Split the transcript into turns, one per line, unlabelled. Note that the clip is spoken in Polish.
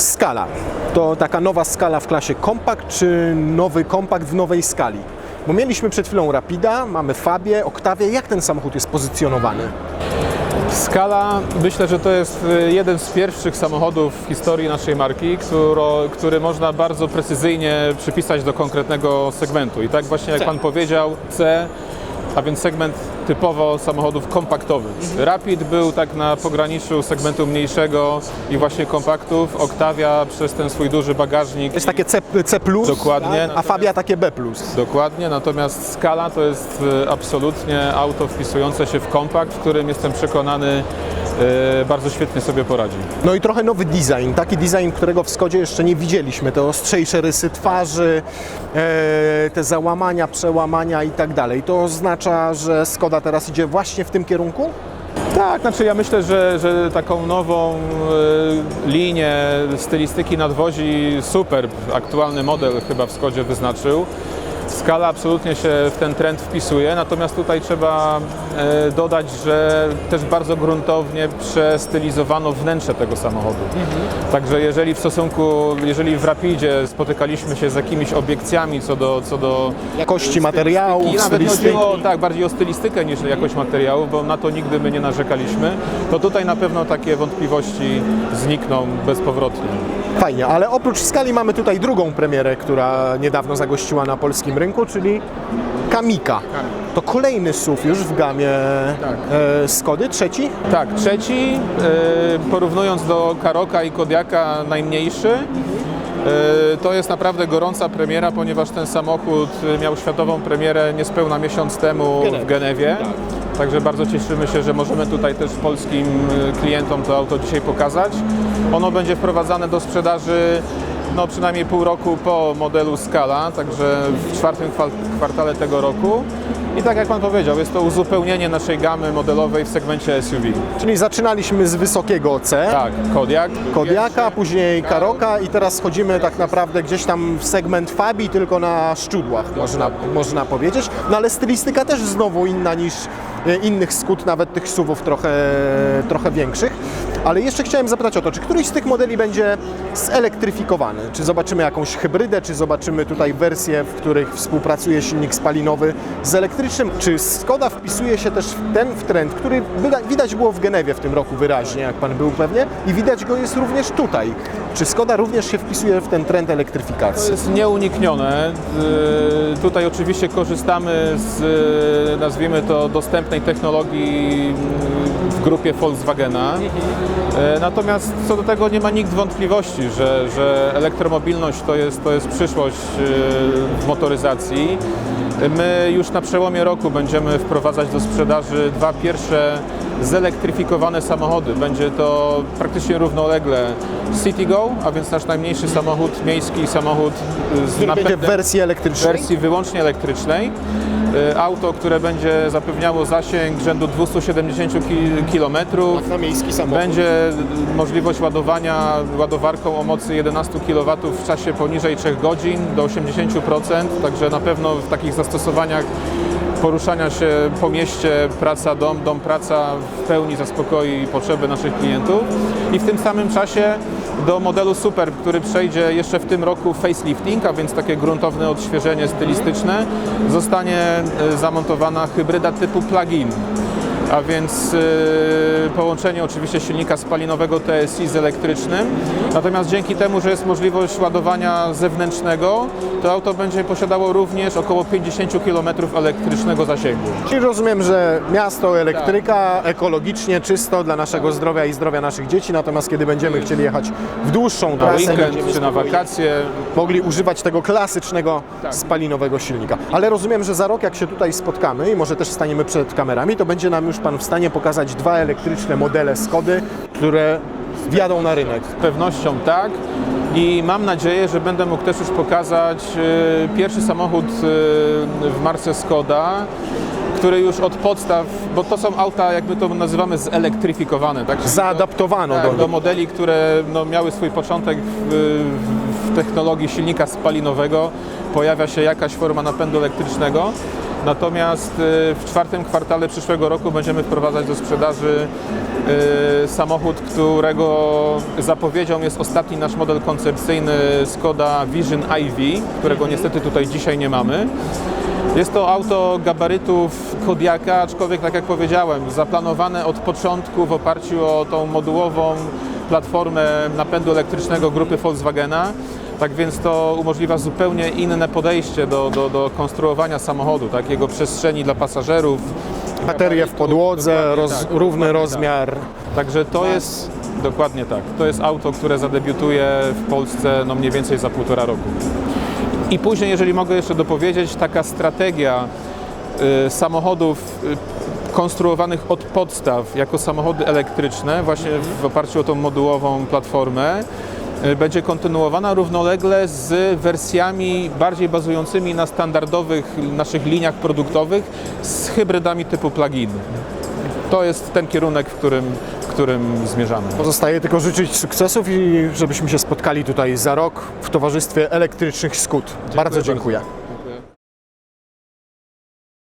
Skala. To taka nowa skala w klasie kompakt, czy nowy kompakt w nowej skali? Bo mieliśmy przed chwilą Rapida, mamy Fabię, Octavię. Jak ten samochód jest pozycjonowany?
Skala, myślę, że to jest y, jeden z pierwszych samochodów w historii naszej marki, któro, który można bardzo precyzyjnie przypisać do konkretnego segmentu. I tak właśnie jak
C.
Pan powiedział, C, a więc segment typowo samochodów kompaktowych. Rapid był tak na pograniczu segmentu mniejszego i właśnie kompaktów. Octavia przez ten swój duży bagażnik.
To jest takie C, C+,
Dokładnie.
tak? a Fabia takie B+.
Dokładnie, natomiast Skala to jest y, absolutnie auto wpisujące się w kompakt, w którym jestem przekonany bardzo świetnie sobie poradzi.
No i trochę nowy design, taki design, którego w Skodzie jeszcze nie widzieliśmy. Te ostrzejsze rysy twarzy, e, te załamania, przełamania i tak dalej. To oznacza, że Skoda teraz idzie właśnie w tym kierunku?
Tak, znaczy ja myślę, że, że taką nową y, linię stylistyki nadwozi Superb, aktualny model chyba w Skodzie wyznaczył. Skala absolutnie się w ten trend wpisuje, natomiast tutaj trzeba e, dodać, że też bardzo gruntownie przestylizowano wnętrze tego samochodu. Także jeżeli w stosunku, jeżeli w Rapidzie spotykaliśmy się z jakimiś obiekcjami co do, co do
Jakości materiału,
i nawet chodziło tak, bardziej o stylistykę niż jakość materiałów, bo na to nigdy my nie narzekaliśmy, to tutaj na pewno takie wątpliwości znikną bezpowrotnie.
Fajnie, ale oprócz skali mamy tutaj drugą premierę, która niedawno zagościła na polskim rynku, czyli Kamika. To kolejny SUV już w gamie
Tak.
e, Skody, trzeci?
Tak, trzeci, e, porównując do Karoka i Kodiaka najmniejszy, e, to jest naprawdę gorąca premiera, ponieważ ten samochód miał światową premierę niespełna miesiąc temu w Genewie. Także bardzo cieszymy się, że możemy tutaj też polskim e, klientom to auto dzisiaj pokazać. Ono będzie wprowadzane do sprzedaży no, przynajmniej pół roku po modelu Scala, także w czwartym kwartale tego roku. I tak jak Pan powiedział, jest to uzupełnienie naszej gamy modelowej w segmencie SUV.
Czyli zaczynaliśmy z wysokiego C,
Tak, Kodiak.
Kodiaka, później Karoka i teraz chodzimy tak naprawdę gdzieś tam w segment Fabii, tylko na szczudłach, można, można powiedzieć. No ale stylistyka też znowu inna niż innych skut, nawet tych SUVów trochę, trochę większych. Ale jeszcze chciałem zapytać o to, czy któryś z tych modeli będzie zelektryfikowany? Czy zobaczymy jakąś hybrydę, czy zobaczymy tutaj wersje, w których współpracuje silnik spalinowy z elektrycznym? Czy Skoda wpisuje się też w ten w trend, który widać było w Genewie w tym roku wyraźnie, jak Pan był pewnie, i widać go jest również tutaj. Czy Skoda również się wpisuje w ten trend
To
elektryfikacji?
jest nieuniknione. Yy, Tutaj oczywiście korzystamy z, yy, nazwijmy to, dostępnej technologii w grupie Volkswagena. Yy, Natomiast co do tego nie ma nikt wątpliwości, że, że elektromobilność to jest, to jest przyszłość yy, w motoryzacji. My już na przełomie roku będziemy wprowadzać do sprzedaży dwa pierwsze zelektryfikowane samochody. Będzie to praktycznie równolegle CityGo, a więc nasz najmniejszy samochód miejski, samochód z
Który będzie w
napędem
wersji elektrycznej?
wersji wyłącznie elektrycznej. Auto, które będzie zapewniało zasięg rzędu 270 km.
Na miejski samochód.
Będzie możliwość ładowania ładowarką o mocy 11 kW w czasie poniżej 3 godzin do 80%, także na pewno w takich zastosowaniach poruszania się po mieście, praca, dom, dom, praca w pełni zaspokoi potrzeby naszych klientów i w tym samym czasie do modelu Super, który przejdzie jeszcze w tym roku facelifting, a więc takie gruntowne odświeżenie stylistyczne, zostanie y, zamontowana hybryda typu plug-in. A więc y, połączenie oczywiście silnika spalinowego TSI z elektrycznym. Natomiast dzięki temu, że jest możliwość ładowania zewnętrznego, to auto będzie posiadało również około 50 km elektrycznego zasięgu.
Czyli rozumiem, że miasto, elektryka, ekologicznie, czysto dla naszego zdrowia i zdrowia naszych dzieci, natomiast kiedy będziemy chcieli jechać w dłuższą
Na
trasę,
weekend
będziemy
czy na wakacje
mogli używać tego klasycznego spalinowego silnika. Ale rozumiem, że za rok jak się tutaj spotkamy i może też staniemy przed kamerami, to będzie nam już Pan w stanie pokazać dwa elektryczne modele Skody, które wjadą na rynek.
Z pewnością tak. I mam nadzieję, że będę mógł też już pokazać e, pierwszy samochód e, w marce Skoda, który już od podstaw, bo to są auta, jak my to nazywamy, zelektryfikowane. Tak?
Zaadaptowano
tak,
do
do modeli, które no, miały swój początek w, w technologii silnika spalinowego. Pojawia się jakaś forma napędu elektrycznego. Natomiast y, w czwartym kwartale przyszłego roku będziemy wprowadzać do sprzedaży y, samochód, którego zapowiedzią jest ostatni nasz model koncepcyjny Skoda Vision IV, którego niestety tutaj dzisiaj nie mamy. Jest to auto gabarytów Kodiaka, aczkolwiek tak jak powiedziałem, zaplanowane od początku w oparciu o tą modułową platformę napędu elektrycznego grupy Volkswagena. Tak więc to umożliwia zupełnie inne podejście do, do, do konstruowania samochodu, tak? jego przestrzeni dla pasażerów.
Baterie w podłodze, roz,
tak,
równy
dokładnie tak.
rozmiar.
Także to jest dokładnie tak. To jest auto, które zadebiutuje w Polsce no mniej więcej za półtora roku. I później, jeżeli mogę jeszcze dopowiedzieć, taka strategia y, samochodów y, konstruowanych od podstaw jako samochody elektryczne, właśnie w oparciu o tą modułową platformę, będzie kontynuowana równolegle z wersjami bardziej bazującymi na standardowych naszych liniach produktowych z hybrydami typu plug-in. To jest ten kierunek, w którym, w którym zmierzamy.
Pozostaje tylko życzyć sukcesów i żebyśmy się spotkali tutaj za rok w towarzystwie elektrycznych skut. bardzo
bardzo.
dziękuję.